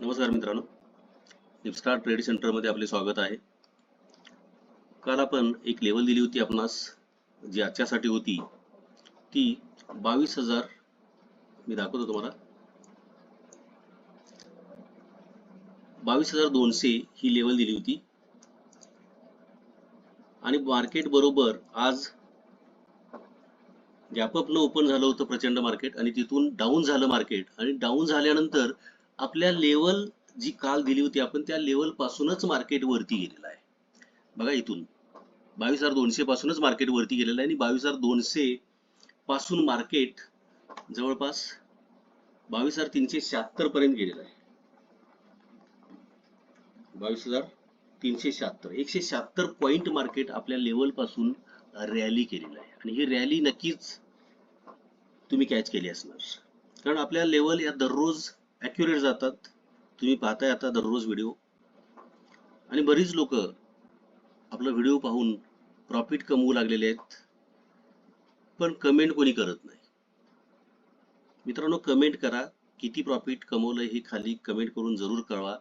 नमस्कार मित्रांनो. निपस्टार ट्रेड सेंटरमध्ये आपले स्वागत आहे. काल आपण एक लेवल दिली होती आपणास जी आजच्यासाठी होती. ती बावीस हजार मी दाखवतो तुम्हाला. बावीस हजार दोनशे ही लेवल दिली होती. आणि मार्केट बरोबर आज गॅपअपनं ओपन झालं होतं प्रचंड मार्केट आणि तिथून डाऊन झालं मार्केट आणि डाऊन झाल्यानंतर आपल्या लेवल जी काल दिली होती आपण त्या लेवल पासूनच मार्केट वरती गेलेलं आहे. बघा इथून. बावीस हजार दोनशे पासूनच मार्केट वरती गेलेलं आहे आणि बावीस हजार दोनशे पासून मार्केट जवळपास बावीस हजार तीनशे शहात्तर पर्यंत गेलेलं आहे. बावीस हजार तीनशे शहात्तर एकशे शहात्तर पॉइंट मार्केट आपल्या लेवलपासून रॅली केलेलं आहे. आणि ही रॅली नक्कीच तुम्ही कॅच केली असणार. कारण आपल्या लेवल या दररोज ॲक्युरेट जातात. तुम्ही पाहताय आता दररोज व्हिडिओ आणि बरीच लोक आपला व्हिडिओ पाहून प्रॉफिट कमवू लागलेले आहेत. पण कमेंट कोणी करत नाही. मित्रांनो कमेंट करा. किती प्रॉफिट कमवलंय हे खाली कमेंट करून जरूर कळवा.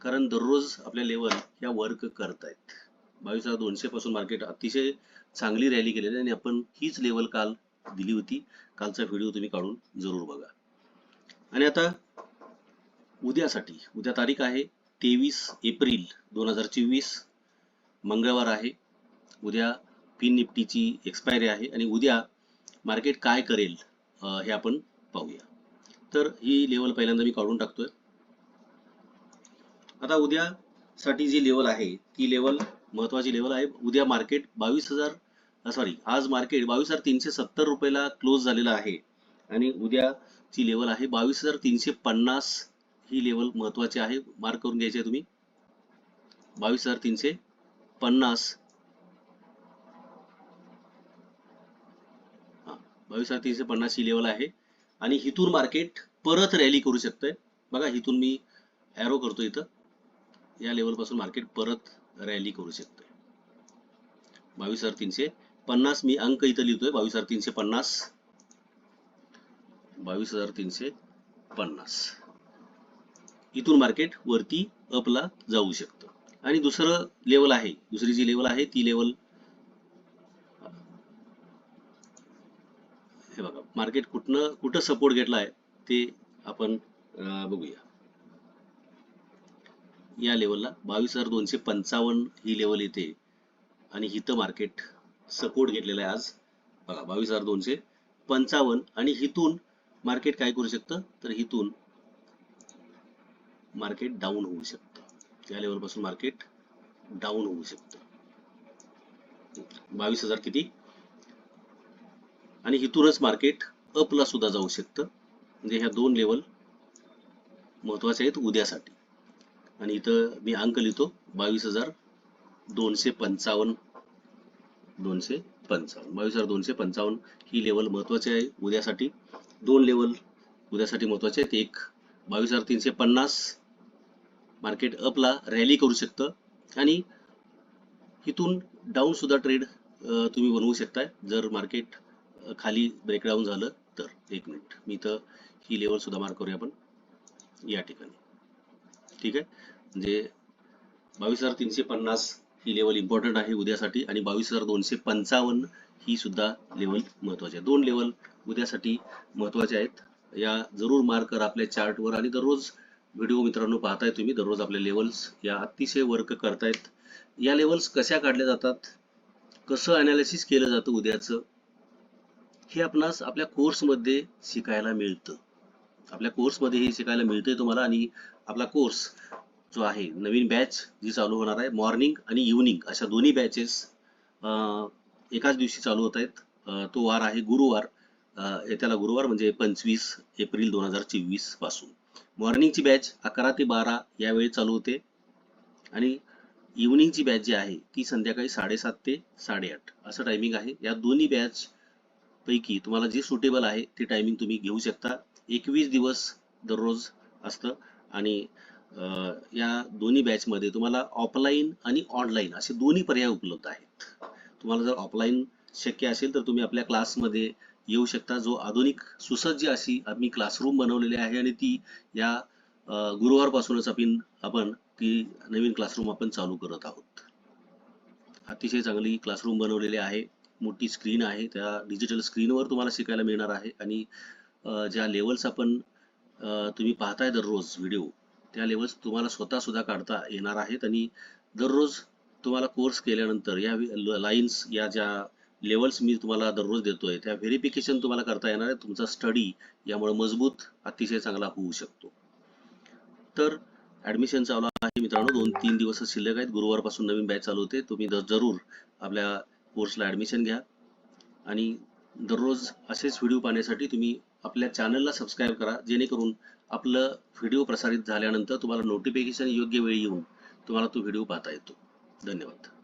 कारण दररोज आपल्या लेवल ह्या वर्क करतायत. बावीस हजार दोनशे पासून मार्केट अतिशय चांगली रॅली केलेली आहे आणि आपण हीच लेवल काल दिली होती. कालचा व्हिडिओ तुम्ही काढून जरूर बघा. आणि आता उद्यासाठी उद्या तारीख आहे तेवीस एप्रिल दोन हजार चोवीस. मंगळवार आहे. उद्या पिन निफ्टीची एक्सपायरी आहे आणि उद्या मार्केट काय करेल हे आपण पाहूया. तर ही लेवल पहिल्यांदा मी काढून टाकतोय. आता उद्यासाठी जी लेवल आहे ती लेवल महत्वाची लेवल आहे. उद्या मार्केट बावीस हजार सॉरी आज मार्केट बावीस हजार तीनशे सत्तर रुपयाला क्लोज झालेलं आहे. आणि उद्या ची लेवल आहे. बावीस हजार तीनशे पन्नास ही लेवल महत्वाची आहे. मार्क करून घ्यायचे तुम्ही. बावीस हजार तीनशे पन्नास. हा बावीस हजार तीनशे पन्नास ही लेवल आहे. आणि हिथून मार्केट परत रॅली करू शकतंय. बघा हिथून मी ॲरो करतो इथं. या लेवलपासून मार्केट परत रॅली करू शकतंय. बावीस हजार तीनशे पन्नास मी अंक इथं लिहितोय. बावीस हजार तीनशे पन्नास. बावीस हजार तीनशे पन्नास. इथून मार्केट वरती अपला जाऊ शकतं. आणि दुसरं लेवल आहे दुसरी जी लेवल आहे ती लेवल हे बघा मार्केट कुठनं कुठं सपोर्ट घेतला आहे ते आपण बघूया. या लेवलला बावीस हजार दोनशे पंचावन्न ही लेवल येते. आणि इथं मार्केट सपोर्ट घेतलेला आहे आज. बघा बावीस हजार दोनशे पंचावन्न. आणि हिथून मार्केट काय करू शकतं? तर इथून मार्केट डाऊन होऊ शकतं. या लेवलपासून मार्केट डाऊन होऊ शकतं. बावीस हजार किती? आणि इथूनच मार्केट अपला सुद्धा जाऊ शकतं. म्हणजे ह्या दोन लेवल महत्त्वाचे आहेत उद्यासाठी. आणि इथं मी अंक लिहितो. बावीस हजार दोनशे पंचावन्न. दोनशे पंचावन्न. बावीस हजार दोनशे पंचावन्न ही लेवल महत्वाची आहे उद्यासाठी. दोन लेवल उद्यासाठी महत्त्वाचे आहेत. एक बावीस हजार तीनशे पन्नास मार्केट अपला रॅली करू शकतं. आणि इथून डाऊन सुद्धा ट्रेड तुम्ही बनवू शकताय. जर मार्केट खाली ब्रेकडाऊन झालं तर एक मिनिट मी तर ही लेवल सुद्धा मार्क करूया आपण. या ठिकाणी. ठीक आहे? म्हणजे बावीस हजार तीनशे पन्नास ही लेवल इम्पॉर्टंट आहे उद्यासाठी. आणि बावीस हजार दोनशे पंचावन्न ही सुद्धा लेवल महत्वाची आहे. दोन लेवल उद्यासाठी महत्त्वाचे आहेत. या जरूर मार्क करा आपल्या चार्टवर आणि दररोज व्हिडिओ मित्रांनो पाहताय तुम्ही. दररोज आपले लेवल्स या अतिशय वर्क करतायत. या लेवल्स कशा काढल्या जातात? कसं अनालिसिस केलं जातं उद्याचं? हे आपणास आपल्या कोर्समध्ये शिकायला मिळतं. आपल्या कोर्समध्ये हे शिकायला मिळतंय तुम्हाला आणि आपला कोर्स जो आहे नवीन बॅच जी चालू होणार आहे मॉर्निंग आणि इव्हनिंग अशा दोन्ही बॅचेस एकाच दिवशी चालू होत आहेत. तो वार आहे गुरुवार. अं, येत्याला गुरुवार म्हणजे पंचवीस एप्रिल दोन हजार चोवीसपासून. मॉर्निंगची बॅच अकरा ते बारा या वेळी चालू होते. आणि इव्हनिंगची बॅच जी आहे ती संध्याकाळी साडेसात ते साडेआठ असं टायमिंग आहे. या दोन्ही बॅच पैकी तुम्हाला जे सुटेबल आहे ते टायमिंग तुम्ही घेऊ शकता. एकवीस दिवस दररोज असतं. आणि या दोन्ही बॅचमध्ये तुम्हाला ऑफलाईन आणि ऑनलाईन असे दोन्ही पर्याय उपलब्ध आहेत. तुम्हाला जर ऑफलाईन शक्य असेल तर तुम्ही आपल्या क्लासमध्ये येऊ शकता. जो आधुनिक सुसज्ज अशी आम्ही क्लासरूम बनवलेली आहे आणि ती या गुरुवारपासूनच आपण आपण ती नवीन क्लासरूम आपण चालू करत आहोत. अतिशय चांगली क्लासरूम बनवलेली आहे. मोठी स्क्रीन आहे. त्या डिजिटल स्क्रीनवर तुम्हाला शिकायला मिळणार आहे. आणि ज्या लेवल्स आपण तुम्ही पाहताय दररोज व्हिडिओ त्या लेवल्स तुम्हाला स्वतः सुद्धा काढता येणार आहेत. आणि दररोज तुम्हाला कोर्स केल्यानंतर या लाईन्स या ज्या लेवल्स मी तुम्हाला दररोज देतोय त्या व्हेरिफिकेशन तुम्हाला करता येणार आहे तुमचा स्टडी यामुळे मजबूत अतिशय चांगला होऊ शकतो. तर ऍडमिशन चालू आहे मित्रांनो दोन तीन दिवस शिल्लक आहेत. गुरुवारपासून नवीन बॅच चालू होते. तुम्ही जरूर आपल्या कोर्सला ऍडमिशन घ्या. आणि दररोज असेच व्हिडिओ पाहण्यासाठी तुम्ही आपल्या चॅनलला सबस्क्राईब करा. जेणेकरून आपलं व्हिडिओ प्रसारित झाल्यानंतर तुम्हाला नोटिफिकेशन योग्य वेळी येऊन तुम्हाला तो व्हिडिओ पाहता येतो. धन्यवाद.